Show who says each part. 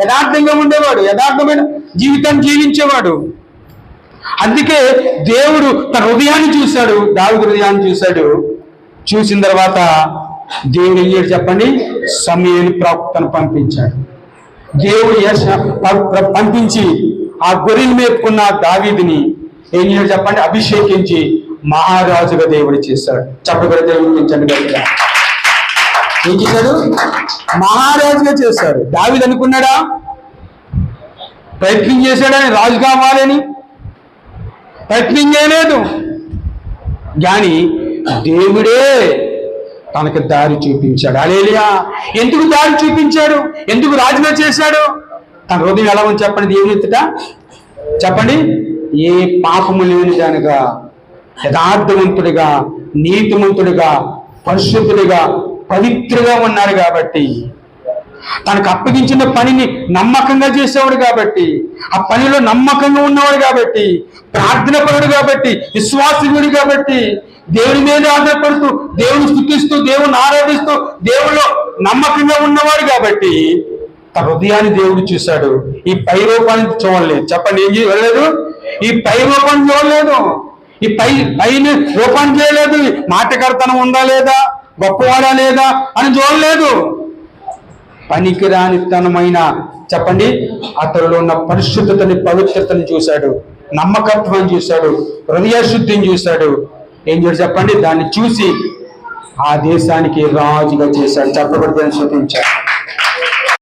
Speaker 1: యథార్థంగా ఉండేవాడు యథార్థమైన జీవితాన్ని జీవించేవాడు. అందుకే దేవుడు తన హృదయాన్ని చూశాడు దావిద హృదయాన్ని చూశాడు. చూసిన తర్వాత దేవుడు ఏం చెప్పండి? సమయని ప్రవక్తను పంపించాడు. దేవుడు పంపించి ఆ గొర్రెలు మేపుకున్న దావీదిని ఏం చేశాడు చెప్పండి? అభిషేకించి మహారాజుగా దేవుడు చేశాడు. చెప్పగల దేవుడు గట్టిగా ఏం చేశాడు? మహారాజుగా చేశాడు. దావిది అనుకున్నాడా? ప్రయత్నం చేశాడని రాజు కావాలని? ప్రయత్నం చేయలేదు. కానీ దేవుడే తనకు దారి చూపించాడు. అలేలియా ఎందుకు దారి చూపించాడు? ఎందుకు రాజుగా చేశాడు? తన హృదయం ఎలా ఉంది చెప్పండి దేవుని ఎత్తుట? చెప్పండి. ఏ పాపము లేని దానిగా యథార్థవంతుడిగా నీతిమంతుడిగా పరిశుద్ధుడిగా పవిత్రగా ఉన్నాడు కాబట్టి. తనకు అప్పగించిన పనిని నమ్మకంగా చేసేవాడు కాబట్టి. ఆ పనిలో నమ్మకంగా ఉన్నవాడు కాబట్టి. ప్రార్థన పరుడు కాబట్టి విశ్వాసకుడు కాబట్టి. దేవుని మీద ఆధారపడుతూ దేవుని స్థుతిస్తూ దేవుని ఆరాధిస్తూ దేవుళ్ళు నమ్మకంగా ఉన్నవాడు కాబట్టి తన హృదయాన్ని దేవుడు చూశాడు. ఈ పై రూపాన్ని చూడలేదు. చెప్పండి ఏం చేయలేదు ఈ పై రూపాన్ని చూడలేదు. ఈ పై పైన రూపాన్ని చేయలేదు నాటకర్తనం ఉందా లేదా? గొప్పవాడా లేదా అని చూడలేదు. పనికిరానితనమైన చెప్పండి అతనిలో ఉన్న పరిశుద్ధతని పవిత్రతని చూశాడు. నమ్మకత్వం చూశాడు. హృదయశుద్ధిని చూశాడు. ఏం చేశాడు చెప్పండి? దాన్ని చూసి ఆ దేశానికి రాజుగా చేశాడు. చెప్పబడి శృతించాడు